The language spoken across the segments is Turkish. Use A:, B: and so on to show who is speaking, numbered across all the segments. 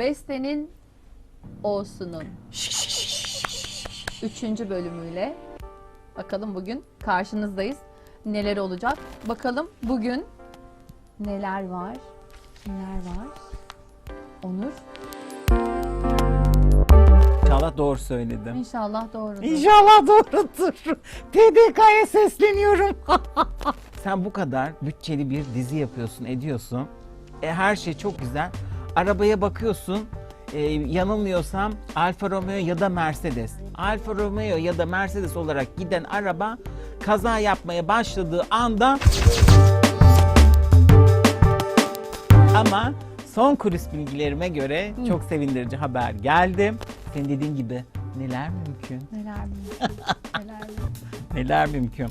A: Beste'nin O'sunun üçüncü bölümüyle bakalım bugün karşınızdayız. Neler olacak? Bakalım bugün neler var? Kimler var? Onur.
B: İnşallah doğru söyledim.
A: İnşallah doğrudur.
B: İnşallah doğrudur. TDK'ya sesleniyorum. Sen bu kadar bütçeli bir dizi yapıyorsun, ediyorsun. E, her şey çok güzel. Arabaya bakıyorsun. e, yanılmıyorsam Alfa Romeo ya da Mercedes. Alfa Romeo ya da Mercedes olarak giden araba kaza yapmaya başladığı anda ama son kulis bilgilerime göre çok sevindirici haber geldi. Senin dediğin gibi neler mümkün?
A: Neler mümkün? Neler mümkün?
B: Neler mümkün?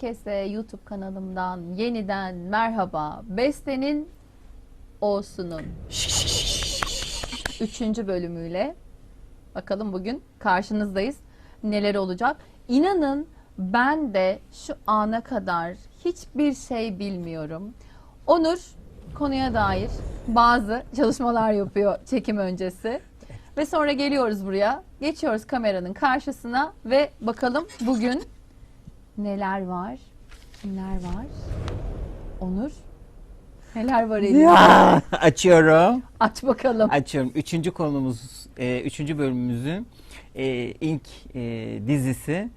A: Herkese YouTube kanalımdan yeniden merhaba. Beste'nin O'sunun üçüncü bölümüyle bakalım bugün karşınızdayız. Neler olacak? İnanın ben de şu ana kadar hiçbir şey bilmiyorum. Onur konuya dair bazı çalışmalar yapıyor çekim öncesi. Ve sonra geliyoruz buraya. Geçiyoruz kameranın karşısına ve bakalım bugün neler var? Kimler var? Onur. Neler var?
B: Ya, açıyorum.
A: Aç bakalım.
B: Açıyorum. Üçüncü konumuz, e, üçüncü bölümümüzün e, ilk e, dizisi.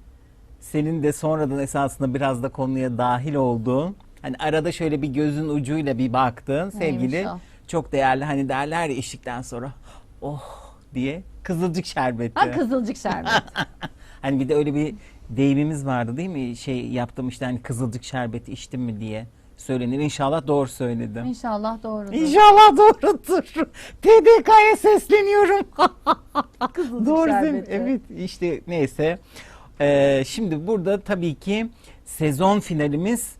B: Senin de sonradan esasında biraz da konuya dahil olduğun, hani arada şöyle bir gözün ucuyla bir baktın sevgili.
A: Neymiş o?
B: Çok değerli hani derler ya içtikten sonra oh diye kızılcık şerbeti.
A: Ha kızılcık şerbeti.
B: Hani bir de öyle bir deyimimiz vardı değil mi? Şey yaptım işte hani kızılcık şerbeti içtim mi diye söylenir. İnşallah doğru söyledim.
A: İnşallah doğrudur.
B: İnşallah doğrudur. TDK'ya sesleniyorum.
A: Kızılcık
B: doğru
A: şerbeti.
B: Evet işte neyse. Ee, şimdi burada tabii ki sezon finalimiz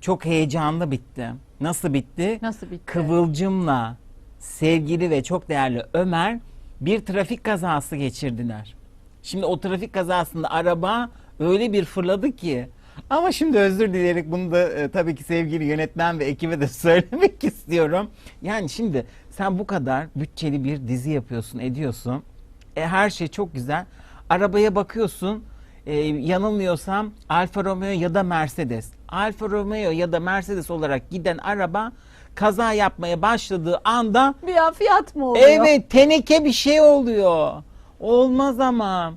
B: çok heyecanlı bitti. Nasıl bitti?
A: Nasıl bitti?
B: Kıvılcım'la sevgili ve çok değerli Ömer bir trafik kazası geçirdiler. Şimdi o trafik kazasında araba öyle bir fırladı ki ama şimdi özür dileyerek bunu da e, tabii ki sevgili yönetmen ve ekibe de söylemek istiyorum. Yani şimdi sen bu kadar bütçeli bir dizi yapıyorsun, ediyorsun. E, her şey çok güzel. Arabaya bakıyorsun. e, yanılmıyorsam Alfa Romeo ya da Mercedes. Alfa Romeo ya da Mercedes olarak giden araba kaza yapmaya başladığı anda
A: Bir an fiyat mı oluyor?
B: evet teneke bir şey oluyor. Olmaz ama.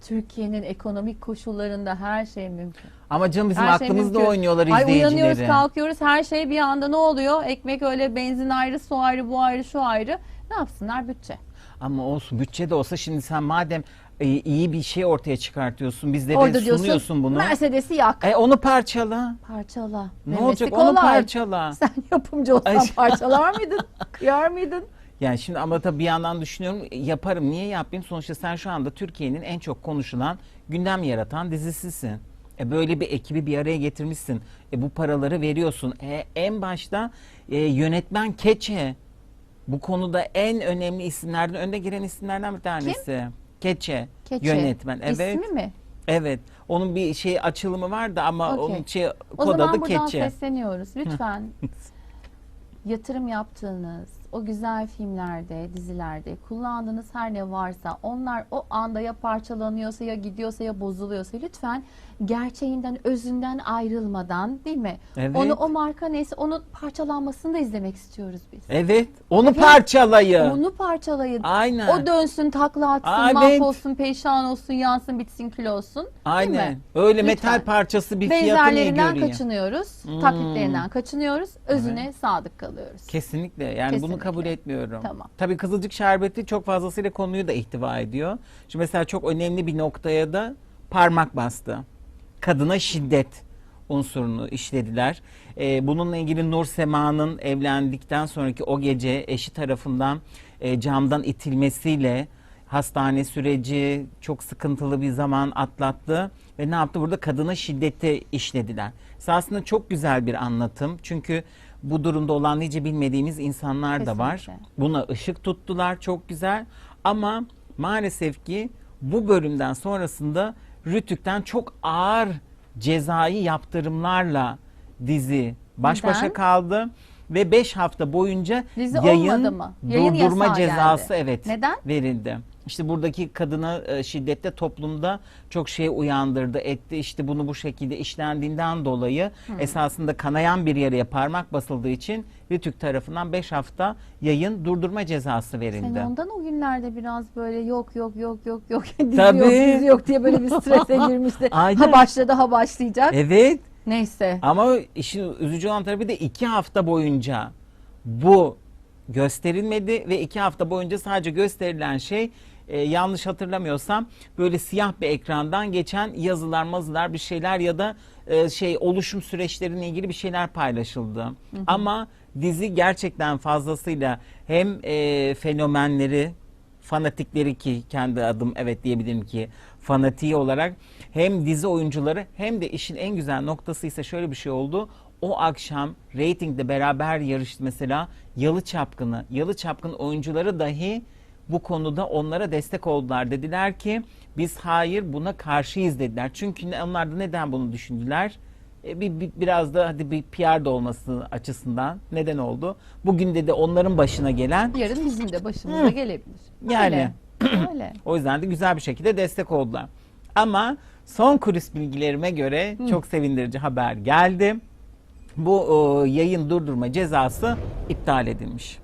A: Türkiye'nin ekonomik koşullarında her şey mümkün.
B: Ama canım bizim
A: Her şey
B: aklımızda
A: mümkün.
B: oynuyorlar
A: Ay
B: izleyicileri.
A: uyanıyoruz kalkıyoruz her şey bir anda ne oluyor? Ekmek öyle benzin ayrı su ayrı bu ayrı şu ayrı. Ne yapsınlar bütçe?
B: Ama olsun bütçe de olsa şimdi sen madem e, iyi bir şey ortaya çıkartıyorsun bizlere
A: Orada diyorsun
B: sunuyorsun bunu.
A: Mercedes'i yak.
B: E onu parçala.
A: Parçala.
B: Ne
A: Memesi
B: olacak onu
A: kolay.
B: parçala.
A: Sen yapımcı olsan
B: Ay.
A: parçalar mıydın? Kıyar mıydın?
B: Yani şimdi ama tabii bir yandan düşünüyorum yaparım niye yapayım sonuçta sen şu anda Türkiye'nin en çok konuşulan gündem yaratan dizisisin. E böyle bir ekibi bir araya getirmişsin. E bu paraları veriyorsun. E en başta e, yönetmen Keçe. Bu konuda en önemli isimlerden önde giren isimlerden bir tanesi. Keçe.
A: Keçe.
B: Yönetmen. Evet.
A: İsmi mi?
B: Evet. Onun bir şey açılımı vardı ama
A: Okey.
B: onun şey
A: O
B: kod
A: zaman
B: adı
A: buradan
B: Keçe.
A: sesleniyoruz. Lütfen yatırım yaptığınız o güzel filmlerde, dizilerde kullandığınız her ne varsa onlar o anda ya parçalanıyorsa ya gidiyorsa ya bozuluyorsa lütfen gerçeğinden, özünden ayrılmadan değil mi?
B: Evet.
A: Onu o marka neyse onun parçalanmasını da izlemek istiyoruz biz.
B: Evet. Onu
A: Evet.
B: parçalayın.
A: Onu parçalayın.
B: Aynen.
A: O dönsün, takla atsın,
B: Evet.
A: mahvolsun, perişan olsun, yansın, bitsin, kül olsun. Değil
B: Aynen.
A: mi?
B: Öyle
A: Lütfen.
B: metal parçası bir fiyatı niye
A: kaçınıyoruz,
B: Hmm.
A: taklitlerinden kaçınıyoruz, özüne sadık kalıyoruz.
B: Kesinlikle. Yani bunu
A: Kesinlikle.
B: kabul etmiyorum.
A: Tamam.
B: Tabii kızılcık şerbeti çok fazlasıyla konuyu da ihtiva ediyor. Şimdi mesela çok önemli bir noktaya da parmak bastı. Kadına şiddet unsurunu işlediler. Ee, bununla ilgili Nur Sema'nın evlendikten sonraki o gece eşi tarafından e, camdan itilmesiyle hastane süreci çok sıkıntılı bir zaman atlattı ve ne yaptı? Burada kadına şiddeti işlediler. Aslında çok güzel bir anlatım. Çünkü bu durumda olan nice bilmediğimiz insanlar da var.
A: Kesinlikle.
B: Buna ışık tuttular çok güzel. Ama maalesef ki bu bölümden sonrasında Rütük'ten çok ağır cezai yaptırımlarla dizi baş
A: Neden?
B: başa kaldı ve 5 hafta boyunca
A: Dizi
B: yayın
A: olmadı mı? Yayın
B: durdurma
A: yasağı
B: cezası
A: geldi.
B: evet
A: Neden?
B: verildi. İşte buradaki kadına e, şiddette toplumda çok şey uyandırdı etti. İşte bunu bu şekilde işlendiğinden dolayı esasında kanayan bir yere parmak basıldığı için Rütük tarafından 5 hafta yayın durdurma cezası verildi.
A: Sen ondan o günlerde biraz böyle yok yok yok yok yok dizi
B: Tabii.
A: yok dizi yok diye böyle bir strese girmişti.
B: Aynen.
A: Ha başladı ha başlayacak.
B: Evet
A: Neyse.
B: ama işin üzücü olan tarafı da 2 hafta boyunca bu gösterilmedi ve 2 hafta boyunca sadece gösterilen şey e, yanlış hatırlamıyorsam böyle siyah bir ekrandan geçen yazılar mazılar bir şeyler ya da e, şey oluşum süreçleriyle ilgili bir şeyler paylaşıldı. Ama dizi gerçekten fazlasıyla hem e, fenomenleri fanatikleri ki kendi adım evet diyebilirim ki fanatiği olarak hem dizi oyuncuları hem de işin en güzel noktası ise şöyle bir şey oldu. O akşam reytingde beraber yarıştı mesela Yalı Çapkını. Yalı Çapkın oyuncuları dahi bu konuda onlara destek oldular. Dediler ki biz hayır buna karşıyız dediler. Çünkü onlar da neden bunu düşündüler? E, bir, bir- biraz da hadi bir PR da olması açısından neden oldu? Bugün de de onların başına gelen
A: Yarın bizim de başımıza gelebilir.
B: Yani.
A: Öyle. Öyle.
B: O yüzden de güzel bir şekilde destek oldular. Ama son kulis bilgilerime göre çok sevindirici haber geldi. Bu e, yayın durdurma cezası iptal edilmiş.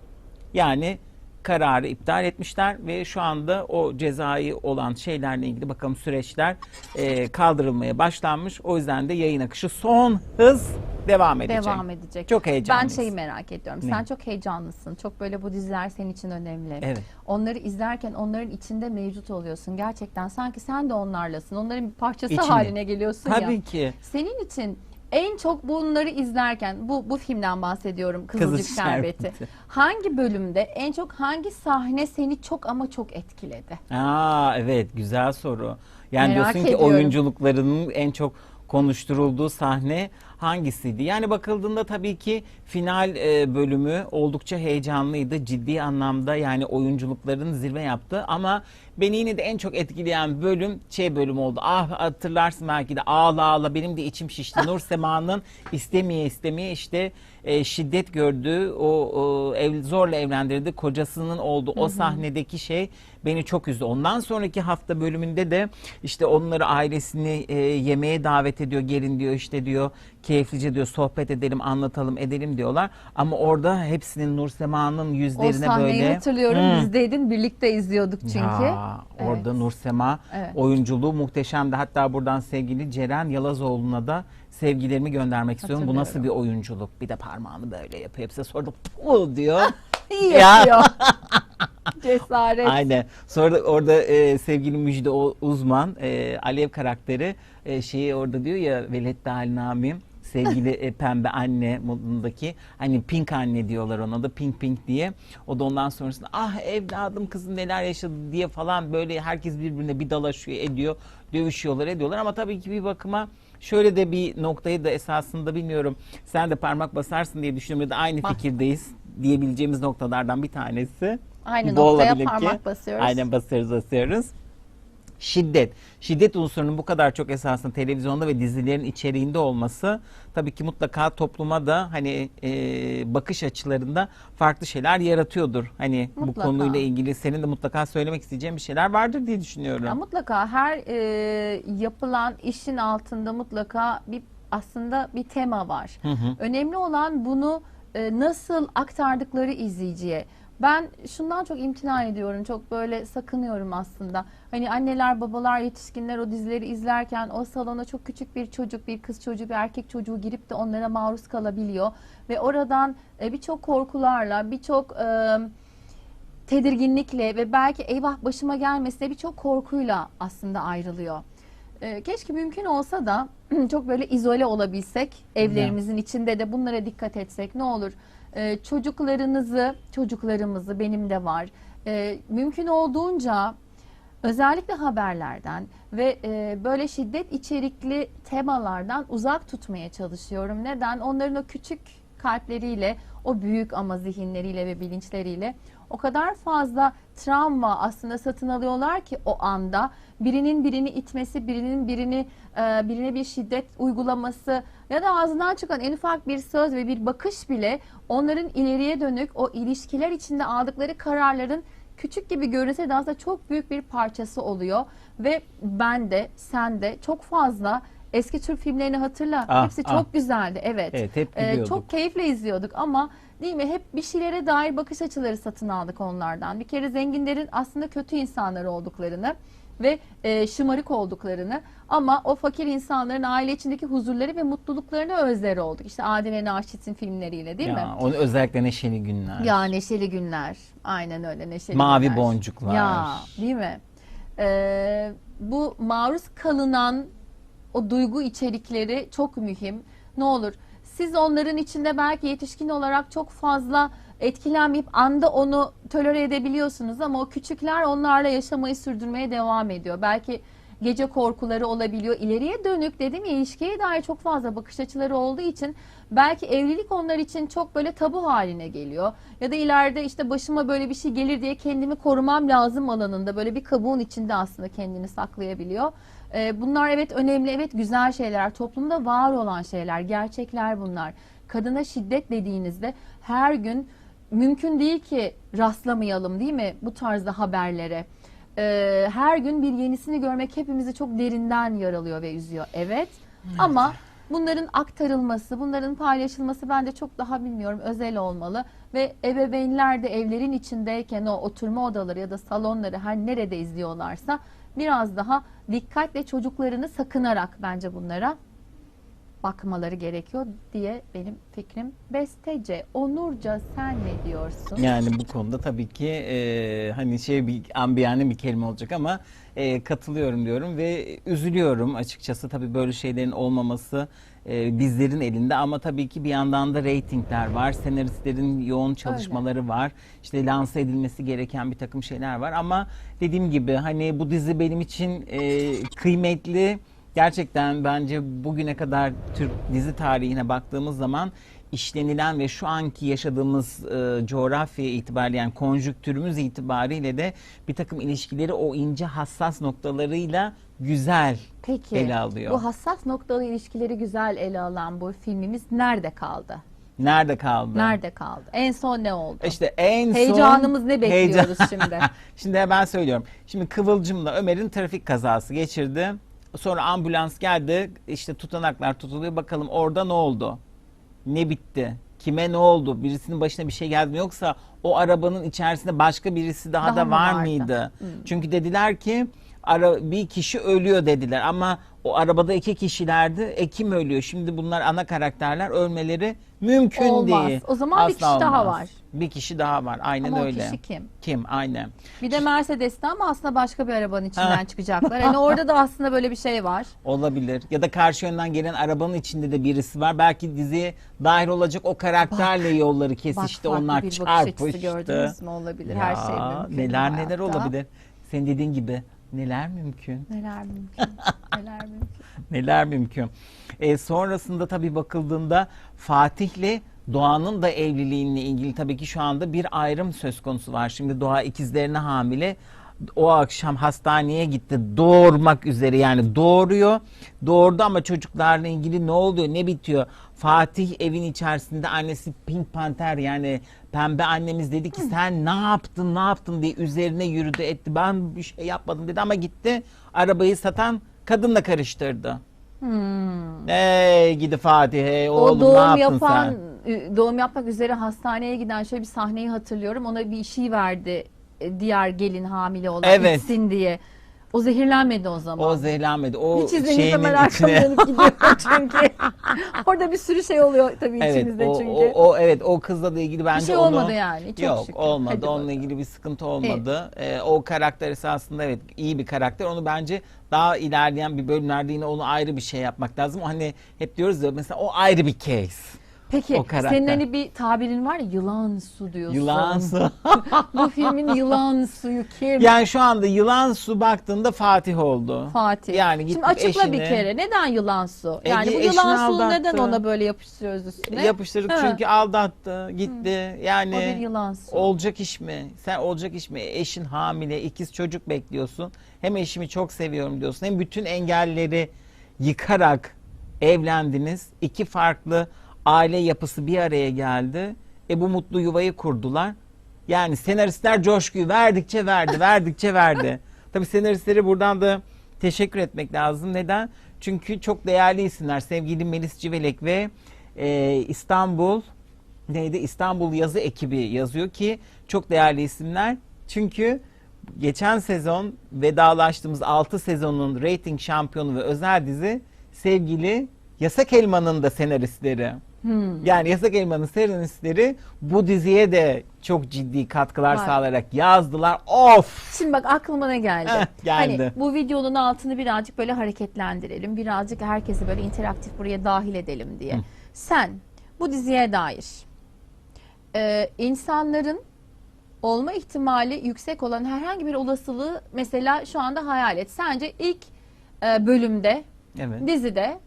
B: Yani kararı iptal etmişler ve şu anda o cezai olan şeylerle ilgili bakalım süreçler e, kaldırılmaya başlanmış. O yüzden de yayın akışı son hız devam edecek.
A: Devam edecek.
B: Çok
A: Ben
B: heyecanlıyız.
A: şeyi merak ediyorum.
B: Ne?
A: Sen çok heyecanlısın. Çok böyle bu diziler senin için önemli.
B: Evet.
A: Onları izlerken onların içinde mevcut oluyorsun. Gerçekten sanki sen de onlarlasın. Onların bir parçası
B: İçinde.
A: haline geliyorsun ya.
B: Tabii ki.
A: Senin için en çok bunları izlerken bu bu filmden bahsediyorum Kızılcık
B: Kızılcık
A: Şerbeti.
B: Şerbeti.
A: Hangi bölümde en çok hangi sahne seni çok ama çok etkiledi?
B: Aa evet güzel soru. Yani
A: Merak
B: diyorsun ki
A: ediyorum.
B: oyunculuklarının en çok konuşturulduğu sahne hangisiydi? Yani bakıldığında tabii ki final e, bölümü oldukça heyecanlıydı. Ciddi anlamda yani oyunculukların zirve yaptı ama beni yine de en çok etkileyen bölüm şey bölüm oldu. Ah hatırlarsın belki de ağla ağla benim de içim şişti. Nur Sema'nın istemeye istemeye işte e, şiddet gördüğü o, o ev, zorla evlendirdiği kocasının olduğu o sahnedeki şey beni çok üzdü. Ondan sonraki hafta bölümünde de işte onları ailesini e, yemeğe davet ediyor. Gelin diyor işte diyor keyiflice diyor sohbet edelim anlatalım edelim diyorlar. Ama orada hepsinin Nur Sema'nın
A: O
B: yüzlerine
A: sahneyi
B: böyle
A: hatırlıyorum. Bizdeydin birlikte izliyorduk çünkü.
B: ya, orada
A: Evet.
B: Nur Sema
A: Evet.
B: oyunculuğu muhteşemdi. Hatta buradan sevgili Ceren Yalazoğlu'na da sevgilerimi göndermek istiyorum. Bu nasıl bir oyunculuk? Bir de parmağını böyle yapıyor. Hepsi sordum. O diyor.
A: İyi
B: Ya.
A: yapıyor. Cesaret.
B: Aynen. Sonra da orada e, sevgili Müjde uzman e, Alev karakteri e, şeyi orada diyor ya Velet Namim sevgili e, pembe anne modundaki hani pink anne diyorlar ona da pink pink diye. O da ondan sonrasında ah evladım kızım neler yaşadı diye falan böyle herkes birbirine bir dalaşıyor ediyor. Dövüşüyorlar ediyorlar ama tabii ki bir bakıma şöyle de bir noktayı da esasında bilmiyorum sen de parmak basarsın diye düşünüyorum ya da aynı
A: Bas.
B: fikirdeyiz diyebileceğimiz noktalardan bir tanesi.
A: Aynı
B: Bu
A: noktaya
B: olabilir ki.
A: parmak basıyoruz.
B: Aynen basıyoruz basıyoruz. Şiddet. Şiddet unsurunun bu kadar çok esasında televizyonda ve dizilerin içeriğinde olması tabii ki mutlaka topluma da hani e, bakış açılarında farklı şeyler yaratıyordur. Hani bu
A: Mutlaka.
B: konuyla ilgili senin de mutlaka söylemek isteyeceğin bir şeyler vardır diye düşünüyorum.
A: Ya mutlaka her e, yapılan işin altında mutlaka bir aslında bir tema var.
B: Hı hı.
A: Önemli olan bunu e, nasıl aktardıkları izleyiciye. Ben şundan çok imtina ediyorum. Çok böyle sakınıyorum aslında. Hani anneler, babalar, yetişkinler o dizileri izlerken o salona çok küçük bir çocuk, bir kız çocuğu, bir erkek çocuğu girip de onlara maruz kalabiliyor ve oradan e, birçok korkularla, birçok e, tedirginlikle ve belki eyvah başıma gelmesine birçok korkuyla aslında ayrılıyor. Ee, keşke mümkün olsa da çok böyle izole olabilsek, evlerimizin içinde de bunlara dikkat etsek ne olur. Ee, çocuklarınızı, çocuklarımızı benim de var. Ee, mümkün olduğunca özellikle haberlerden ve e, böyle şiddet içerikli temalardan uzak tutmaya çalışıyorum. Neden? Onların o küçük kalpleriyle, o büyük ama zihinleriyle ve bilinçleriyle o kadar fazla travma aslında satın alıyorlar ki o anda birinin birini itmesi, birinin birini e, birine bir şiddet uygulaması ya da ağzından çıkan en ufak bir söz ve bir bakış bile onların ileriye dönük o ilişkiler içinde aldıkları kararların küçük gibi görünse de aslında çok büyük bir parçası oluyor ve ben de sen de çok fazla eski Türk filmlerini hatırla.
B: Ah,
A: Hepsi
B: ah.
A: çok güzeldi. Evet.
B: Evet, hep
A: Ee, çok keyifle izliyorduk ama değil mi? Hep bir şeylere dair bakış açıları satın aldık onlardan. Bir kere zenginlerin aslında kötü insanlar olduklarını ve e, şımarık olduklarını ama o fakir insanların aile içindeki huzurları ve mutluluklarını özleri olduk. İşte Adile Naşit'in filmleriyle değil
B: ya,
A: mi?
B: Onu özellikle neşeli günler.
A: Ya neşeli günler. Aynen öyle neşeli
B: Mavi
A: günler.
B: boncuklar.
A: Ya değil mi? Ee, bu maruz kalınan o duygu içerikleri çok mühim. Ne olur siz onların içinde belki yetişkin olarak çok fazla etkilenmeyip anda onu tolere edebiliyorsunuz ama o küçükler onlarla yaşamayı sürdürmeye devam ediyor. Belki gece korkuları olabiliyor. İleriye dönük dedim ya ilişkiye dair çok fazla bakış açıları olduğu için belki evlilik onlar için çok böyle tabu haline geliyor. Ya da ileride işte başıma böyle bir şey gelir diye kendimi korumam lazım alanında böyle bir kabuğun içinde aslında kendini saklayabiliyor. Ee, bunlar evet önemli, evet güzel şeyler, toplumda var olan şeyler, gerçekler bunlar. Kadına şiddet dediğinizde her gün mümkün değil ki rastlamayalım değil mi bu tarzda haberlere. Ee, her gün bir yenisini görmek hepimizi çok derinden yaralıyor ve üzüyor. Evet. Ama bunların aktarılması, bunların paylaşılması ben de çok daha bilmiyorum özel olmalı ve ebeveynler de evlerin içindeyken o oturma odaları ya da salonları her nerede izliyorlarsa biraz daha dikkatle çocuklarını sakınarak bence bunlara bakmaları gerekiyor diye benim fikrim. Bestece, Onurca sen ne diyorsun?
B: Yani bu konuda tabii ki e, hani şey bir ambiyane bir kelime olacak ama e, katılıyorum diyorum ve üzülüyorum açıkçası tabii böyle şeylerin olmaması e, bizlerin elinde ama tabii ki bir yandan da reytingler var, senaristlerin yoğun çalışmaları var, işte lanse edilmesi gereken bir takım şeyler var ama dediğim gibi hani bu dizi benim için e, kıymetli. Gerçekten bence bugüne kadar Türk dizi tarihine baktığımız zaman işlenilen ve şu anki yaşadığımız e, coğrafya itibariyle yani konjüktürümüz itibariyle de bir takım ilişkileri o ince hassas noktalarıyla güzel
A: Peki
B: ele alıyor.
A: bu hassas noktalı ilişkileri güzel ele alan bu filmimiz nerede kaldı?
B: Nerede kaldı?
A: Nerede kaldı? En son ne oldu?
B: İşte en son
A: Heyecanımız ne bekliyoruz
B: Heyecan-
A: şimdi?
B: Şimdi hemen söylüyorum. Şimdi Kıvılcım'la Ömer'in trafik kazası geçirdi. Sonra ambulans geldi. İşte tutanaklar tutuluyor. Bakalım orada ne oldu? Ne bitti? Kime ne oldu? Birisinin başına bir şey geldi mi? Yoksa o arabanın içerisinde başka birisi daha,
A: Daha
B: da var
A: vardı?
B: mıydı? Çünkü dediler ki ara, bir kişi ölüyor dediler ama o arabada iki kişilerdi. E kim ölüyor? Şimdi bunlar ana karakterler ölmeleri mümkün
A: Olmaz.
B: değil.
A: O zaman bir kişi daha
B: olmaz.
A: var.
B: Bir kişi daha var. Aynen
A: Ama
B: öyle.
A: o kişi kim?
B: Kim? Aynen.
A: Bir de Mercedes'te ama aslında başka bir arabanın içinden
B: Ha.
A: çıkacaklar. Yani orada da aslında böyle bir şey var.
B: Olabilir. Ya da karşı yönden gelen arabanın içinde de birisi var. Belki diziye dahil olacak o karakterle yolları kesişti.
A: farklı
B: onlar
A: bir bakış
B: çarpıştı.
A: açısı gördünüz mü olabilir. Her şey
B: Ya,
A: mümkün.
B: Neler neler
A: hayatta.
B: olabilir. Senin dediğin gibi neler mümkün.
A: Neler mümkün. Neler mümkün.
B: Neler mümkün. E, sonrasında tabii bakıldığında Fatih'le Doğan'ın da evliliğiyle ilgili tabii ki şu anda bir ayrım söz konusu var. Şimdi Doğa ikizlerine hamile. O akşam hastaneye gitti doğurmak üzere yani doğuruyor. Doğurdu ama çocuklarla ilgili ne oluyor ne bitiyor? Fatih evin içerisinde annesi Pink Panther yani pembe annemiz dedi ki sen ne yaptın ne yaptın diye üzerine yürüdü etti. Ben bir şey yapmadım dedi ama gitti arabayı satan kadınla karıştırdı.
A: Hmm.
B: Hey gidi Fatih hey oğlum
A: o
B: ne
A: doğum
B: yaptın
A: yapan,
B: sen?
A: doğum yapmak üzere hastaneye giden şöyle bir sahneyi hatırlıyorum. Ona bir şey verdi diğer gelin hamile olan
B: Evet.
A: içsin diye. O zehirlenmedi o zaman.
B: O zehirlenmedi. O
A: Hiç
B: şeyinin
A: zaman arkamı
B: içine-
A: dönüp gidiyorum çünkü. Orada bir sürü şey oluyor tabii
B: Evet,
A: içimizde
B: o,
A: çünkü.
B: o, o evet o kızla da ilgili bence
A: şey
B: onu
A: olmadı yani, çok
B: yok
A: şükür.
B: olmadı.
A: Hadi
B: Onunla
A: bakalım.
B: ilgili bir sıkıntı olmadı. Ee, o karakter esasında evet iyi bir karakter. Onu bence daha ilerleyen bir bölümlerde yine onu ayrı bir şey yapmak lazım. O Hani hep diyoruz ya mesela o ayrı bir case.
A: Peki
B: O karakter.
A: senin hani bir tabirin var ya yılan su diyorsun.
B: Yılan su.
A: Bu filmin yılan suyu kim?
B: yani şu anda yılan su baktığında Fatih oldu.
A: Fatih.
B: Yani
A: Şimdi
B: gittik
A: açıkla bir
B: eşine-
A: kere. Neden yılan su?
B: E,
A: Yani bu
B: eşini
A: yılan suyu
B: aldattı.
A: neden ona böyle yapıştırıyoruz üstüne?
B: Yapıştırdık
A: Ha.
B: çünkü aldattı, gitti. Yani
A: O bir yılan su.
B: olacak iş mi? Sen olacak iş mi? Eşin hamile, ikiz çocuk bekliyorsun. Hem eşimi çok seviyorum diyorsun. Hem bütün engelleri yıkarak evlendiniz. İki farklı aile yapısı bir araya geldi. E bu mutlu yuvayı kurdular. Yani senaristler coşkuyu verdikçe verdi, verdikçe verdi. Tabii senaristlere buradan da teşekkür etmek lazım. Neden? Çünkü çok değerli isimler. Sevgili Melis Civelek ve e, İstanbul neydi? İstanbul yazı ekibi yazıyor ki çok değerli isimler. Çünkü geçen sezon vedalaştığımız 6 sezonun rating şampiyonu ve özel dizi sevgili Yasak Elma'nın da senaristleri.
A: Hmm.
B: Yani Yasak Elma'nın senaristleri bu diziye de çok ciddi katkılar
A: Var.
B: sağlayarak yazdılar. Of!
A: Şimdi bak aklıma ne geldi?
B: Heh, geldi.
A: Hani bu videonun altını birazcık böyle hareketlendirelim. Birazcık herkesi böyle interaktif buraya dahil edelim diye.
B: Hı.
A: Sen bu diziye dair e, insanların olma ihtimali yüksek olan herhangi bir olasılığı mesela şu anda hayal et. Sence ilk e, bölümde
B: Evet.
A: dizide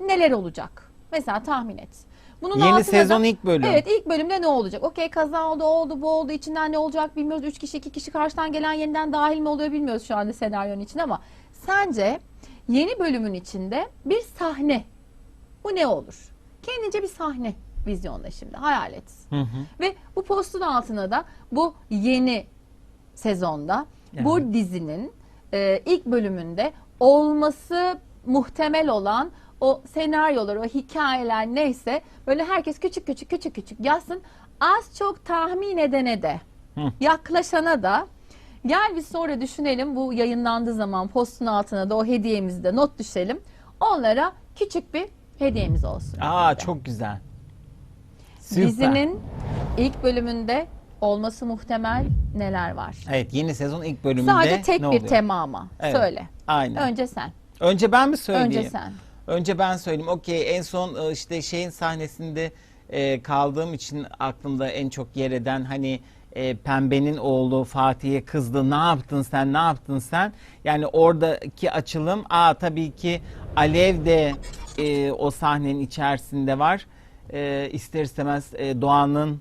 A: neler olacak? Mesela tahmin et. Bunun
B: Yeni
A: altına da-
B: sezon ilk bölüm.
A: Evet ilk bölümde ne olacak? Okey kaza oldu, oldu, bu oldu. İçinden ne olacak bilmiyoruz. Üç kişi, iki kişi karşıdan gelen yeniden dahil mi oluyor bilmiyoruz şu anda senaryonun içinde ama sence yeni bölümün içinde bir sahne bu ne olur? Kendince bir sahne vizyonda şimdi hayal et.
B: Hı hı.
A: Ve bu postun altına da bu yeni sezonda bu dizinin e, ilk bölümünde olması muhtemel olan o senaryolar, o hikayeler neyse böyle herkes küçük küçük küçük küçük yazsın. Az çok tahmin edene de
B: Hı.
A: yaklaşana da gel bir sonra düşünelim bu yayınlandığı zaman postun altına da o hediyemizi de not düşelim. Onlara küçük bir hediyemiz olsun.
B: Aa çok güzel. Süper.
A: Dizinin ilk bölümünde olması muhtemel neler var?
B: Evet yeni sezon ilk bölümünde
A: Sadece tek
B: ne
A: bir
B: oluyor?
A: tema ama.
B: Evet.
A: Söyle.
B: Aynen.
A: Önce sen.
B: Önce ben mi söyleyeyim?
A: Önce sen.
B: Önce ben söyleyeyim. Okey en son e, işte şeyin sahnesinde e, kaldığım için aklımda en çok yer eden hani e, Pembe'nin oğlu Fatih'e kızdı. Ne yaptın sen? Ne yaptın sen? Yani oradaki açılım aa tabii ki Alev de e, o sahnenin içerisinde var. E, ister istemez e, Doğan'ın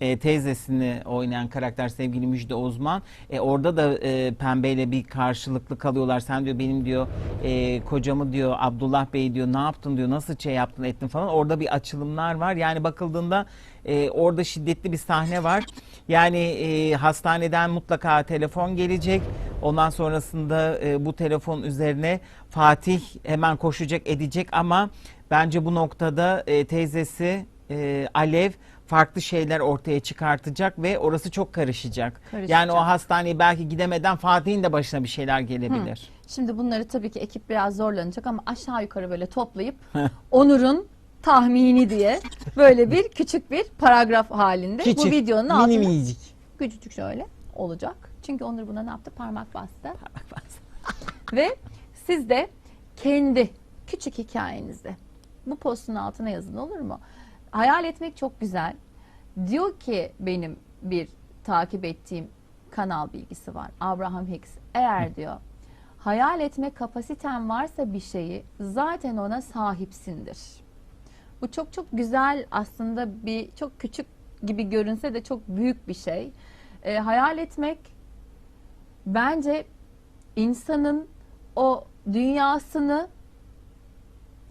B: e, teyzesini oynayan karakter sevgili Müjde Ozman. E, orada da e, Pembe'yle bir karşılıklı kalıyorlar. Sen diyor benim diyor e, kocamı diyor Abdullah Bey diyor ne yaptın diyor nasıl şey yaptın ettin falan. Orada bir açılımlar var. Yani bakıldığında e, orada şiddetli bir sahne var. Yani e, hastaneden mutlaka telefon gelecek. Ondan sonrasında e, bu telefon üzerine Fatih hemen koşacak edecek ama bence bu noktada e, teyzesi e, Alev farklı şeyler ortaya çıkartacak ve orası çok karışacak.
A: Karışacak.
B: Yani o hastaneye belki gidemeden Fatih'in de başına bir şeyler gelebilir.
A: Şimdi bunları tabii ki ekip biraz zorlanacak ama aşağı yukarı böyle toplayıp Onur'un tahmini diye böyle bir küçük bir paragraf halinde bu videonun altına
B: mini minicik.
A: küçücük şöyle olacak. Çünkü Onur buna ne yaptı? Parmak bastı. Ve siz de kendi küçük hikayenizde bu postun altına yazın olur mu? Hayal etmek çok güzel. Diyor ki benim bir takip ettiğim kanal bilgisi var. Abraham Hicks. Eğer diyor hayal etme kapasiten varsa bir şeyi zaten ona sahipsindir. Bu çok çok güzel aslında bir çok küçük gibi görünse de çok büyük bir şey. Ee, hayal etmek bence insanın o dünyasını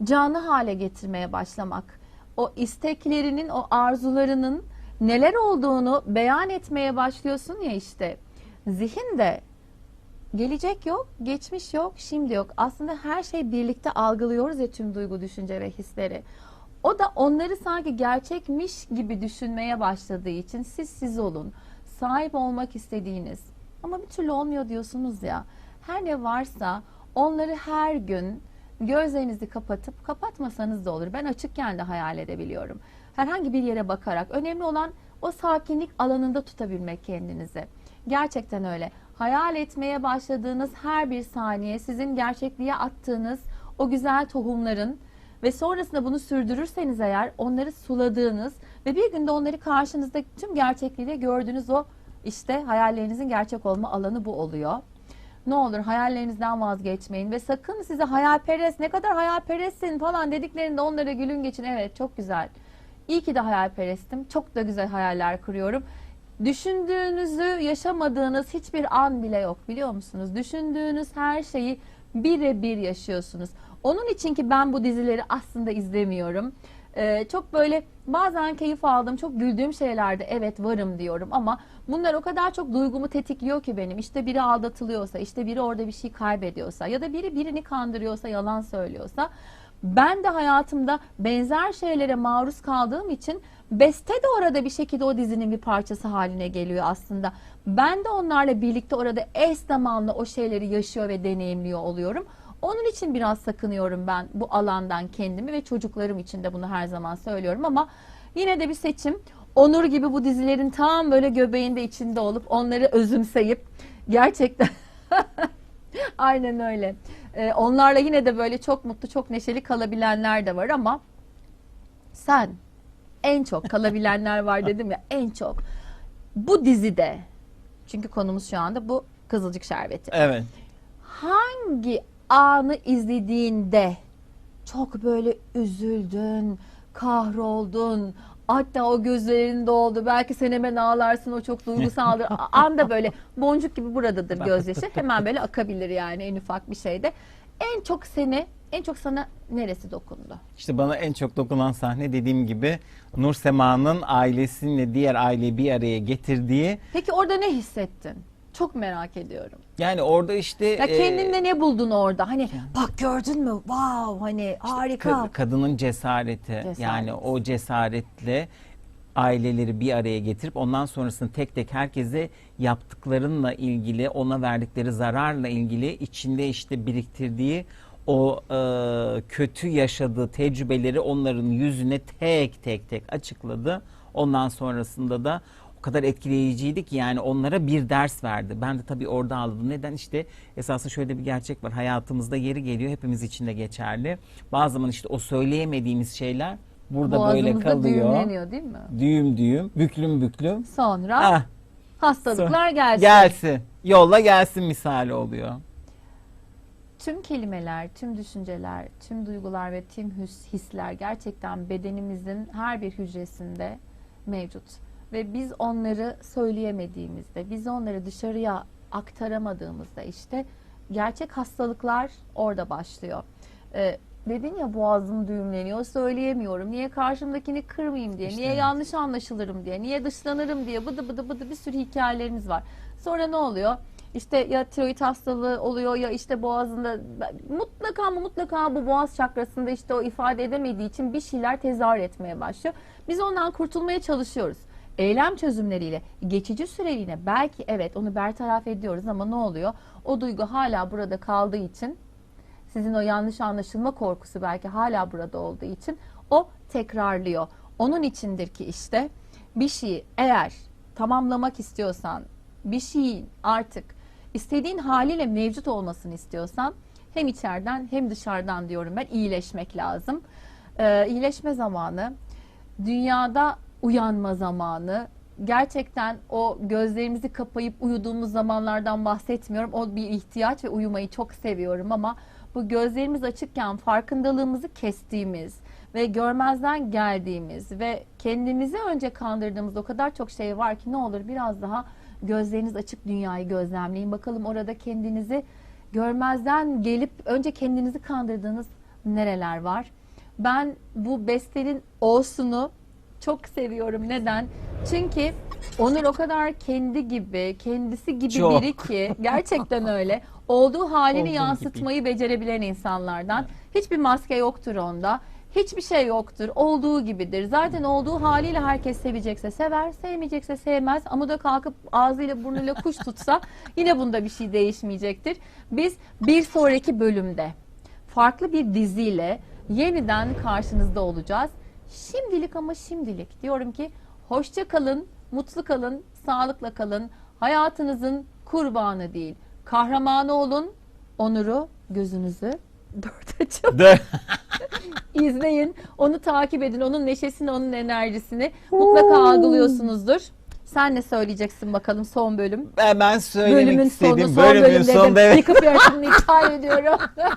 A: canlı hale getirmeye başlamak. O isteklerinin, o arzularının neler olduğunu beyan etmeye başlıyorsun ya işte. Zihin de gelecek yok, geçmiş yok, şimdi yok. Aslında her şey birlikte algılıyoruz ya tüm duygu, düşünce ve hisleri. O da onları sanki gerçekmiş gibi düşünmeye başladığı için siz siz olun. Sahip olmak istediğiniz ama bir türlü olmuyor diyorsunuz ya. Her ne varsa onları her gün gözlerinizi kapatıp kapatmasanız da olur. Ben açıkken de hayal edebiliyorum. Herhangi bir yere bakarak önemli olan o sakinlik alanında tutabilmek kendinizi. Gerçekten öyle. Hayal etmeye başladığınız her bir saniye sizin gerçekliğe attığınız o güzel tohumların ve sonrasında bunu sürdürürseniz eğer onları suladığınız ve bir günde onları karşınızda tüm gerçekliğiyle gördüğünüz o işte hayallerinizin gerçek olma alanı bu oluyor. Ne olur hayallerinizden vazgeçmeyin ve sakın size hayalperest ne kadar hayalperestsin falan dediklerinde onlara gülün geçin. Evet çok güzel. İyi ki de hayalperestim. Çok da güzel hayaller kuruyorum. Düşündüğünüzü yaşamadığınız hiçbir an bile yok biliyor musunuz? Düşündüğünüz her şeyi birebir yaşıyorsunuz. Onun için ki ben bu dizileri aslında izlemiyorum. Ee, çok böyle bazen keyif aldığım, çok güldüğüm şeylerde evet varım diyorum ama bunlar o kadar çok duygumu tetikliyor ki benim. İşte biri aldatılıyorsa, işte biri orada bir şey kaybediyorsa ya da biri birini kandırıyorsa, yalan söylüyorsa ben de hayatımda benzer şeylere maruz kaldığım için beste de orada bir şekilde o dizinin bir parçası haline geliyor aslında. Ben de onlarla birlikte orada eş zamanlı o şeyleri yaşıyor ve deneyimliyor oluyorum. Onun için biraz sakınıyorum ben bu alandan kendimi ve çocuklarım için de bunu her zaman söylüyorum ama yine de bir seçim. Onur gibi bu dizilerin tam böyle göbeğinde içinde olup onları özümseyip gerçekten aynen öyle. Ee, onlarla yine de böyle çok mutlu, çok neşeli kalabilenler de var ama sen en çok kalabilenler var dedim ya en çok bu dizide çünkü konumuz şu anda bu Kızılcık Şerbeti
B: Evet.
A: hangi anı izlediğinde çok böyle üzüldün, kahroldun, hatta o gözlerin doldu. Belki sen hemen ağlarsın o çok duygusaldır. Anda böyle boncuk gibi buradadır gözyaşı. Hemen böyle akabilir yani en ufak bir şeyde. En çok seni, en çok sana neresi dokundu?
B: İşte bana en çok dokunan sahne dediğim gibi Nur Sema'nın ailesiyle diğer aileyi bir araya getirdiği
A: Peki orada ne hissettin? Çok merak ediyorum.
B: yani orada işte
A: Ya
B: e,
A: kendinde ne buldun orada? Hani bak gördün mü? Wow hani harika.
B: Ka- kadının cesareti
A: Cesaret.
B: yani o cesaretle aileleri bir araya getirip ondan sonrasında tek tek herkese yaptıklarınla ilgili ona verdikleri zararla ilgili içinde işte biriktirdiği o e, kötü yaşadığı tecrübeleri onların yüzüne tek tek tek açıkladı. Ondan sonrasında da kadar etkileyiciydi ki yani onlara bir ders verdi. Ben de tabii orada aldım. Neden? işte esasında şöyle bir gerçek var. Hayatımızda yeri geliyor. Hepimiz için de geçerli. Bazı zaman işte o söyleyemediğimiz şeyler burada böyle kalıyor.
A: düğümleniyor değil mi?
B: Düğüm düğüm, büklüm büklüm.
A: Sonra
B: Ah,
A: hastalıklar gelsin.
B: gelsin. Yolla gelsin misali oluyor.
A: Tüm kelimeler, tüm düşünceler, tüm duygular ve tüm his- hisler gerçekten bedenimizin her bir hücresinde mevcut. Ve biz onları söyleyemediğimizde, biz onları dışarıya aktaramadığımızda işte gerçek hastalıklar orada başlıyor. Ee, dedin ya boğazım düğümleniyor, söyleyemiyorum. Niye karşımdakini kırmayayım diye,
B: İşte
A: niye
B: evet.
A: yanlış anlaşılırım diye, niye dışlanırım diye bıdı bıdı bıdı bir sürü hikayelerimiz var. Sonra ne oluyor? İşte ya tiroid hastalığı oluyor ya işte boğazında mutlaka mı mutlaka bu boğaz çakrasında işte o ifade edemediği için bir şeyler tezahür etmeye başlıyor. Biz ondan kurtulmaya çalışıyoruz. Eylem çözümleriyle geçici süreliğine belki evet onu bertaraf ediyoruz ama ne oluyor? O duygu hala burada kaldığı için sizin o yanlış anlaşılma korkusu belki hala burada olduğu için o tekrarlıyor. Onun içindir ki işte bir şeyi eğer tamamlamak istiyorsan, bir şeyin artık istediğin haliyle mevcut olmasını istiyorsan hem içeriden hem dışarıdan diyorum ben iyileşmek lazım. Ee, iyileşme zamanı, dünyada uyanma zamanı, gerçekten o gözlerimizi kapayıp uyuduğumuz zamanlardan bahsetmiyorum. O bir ihtiyaç ve uyumayı çok seviyorum ama bu gözlerimiz açıkken farkındalığımızı kestiğimiz ve görmezden geldiğimiz ve kendimizi önce kandırdığımız o kadar çok şey var ki ne olur biraz daha gözleriniz açık dünyayı gözlemleyin. Bakalım orada kendinizi görmezden gelip önce kendinizi kandırdığınız nereler var? Ben bu bestenin olsunu çok seviyorum. Neden? Çünkü Onur o kadar kendi gibi, kendisi gibi
B: Çok.
A: biri ki gerçekten öyle. Olduğu halini
B: Olduğu
A: yansıtmayı becerebilen insanlardan. Hiçbir maske yoktur onda. Hiçbir şey yoktur. Olduğu gibidir. Zaten olduğu haliyle herkes sevecekse sever, sevmeyecekse sevmez. Ama da kalkıp ağzıyla burnuyla kuş tutsa yine bunda bir şey değişmeyecektir. Biz bir sonraki bölümde farklı bir diziyle yeniden karşınızda olacağız. Şimdilik ama şimdilik diyorum ki hoşça kalın, mutlu kalın, sağlıkla kalın. Hayatınızın kurbanı değil, kahramanı olun. Onuru gözünüzü dört açın. İzleyin. Onu takip edin. Onun neşesini, onun enerjisini mutlaka algılıyorsunuzdur. Sen ne söyleyeceksin bakalım son bölüm?
B: Hemen söylemek
A: Bölümün sonu,
B: istediğim
A: son
B: bölümün
A: bölüm
B: sonunda
A: dedim.
B: evet.
A: Yıkıp yarışımını iptal ediyorum.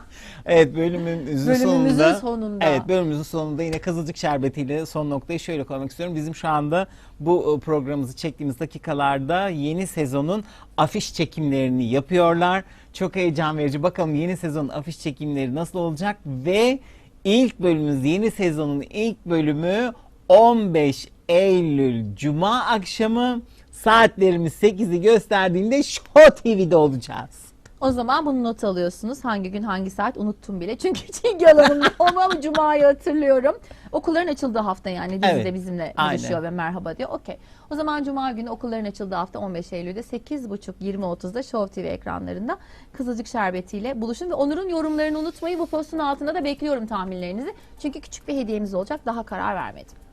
B: Evet bölümümüzün
A: Bölümümüzün
B: sonunda.
A: sonunda.
B: Evet bölümümüzün sonunda yine Kızılcık Şerbeti'yle son noktayı şöyle koymak istiyorum. Bizim şu anda bu e, programımızı çektiğimiz dakikalarda yeni sezonun afiş çekimlerini yapıyorlar. Çok heyecan verici. Bakalım yeni sezonun afiş çekimleri nasıl olacak ve ilk bölümümüz yeni sezonun ilk bölümü 15 Eylül Cuma akşamı saatlerimiz 8'i gösterdiğinde Show TV'de olacağız.
A: O zaman bunu not alıyorsunuz. Hangi gün hangi saat unuttum bile. Çünkü hiç ilgi alanımda olmam Cuma'yı hatırlıyorum. Okulların açıldığı hafta yani dizide
B: Evet,
A: bizimle
B: aynen.
A: buluşuyor ve merhaba diyor. Okey. O zaman Cuma günü okulların açıldığı hafta 15 Eylül'de 8.30-20.30'da Show TV ekranlarında Kızılcık Şerbeti ile buluşun. Ve Onur'un yorumlarını unutmayın. Bu postun altında da bekliyorum tahminlerinizi. Çünkü küçük bir hediyemiz olacak. Daha karar vermedim.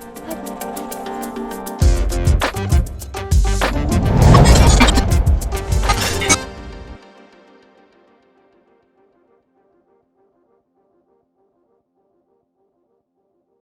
A: Bye-bye.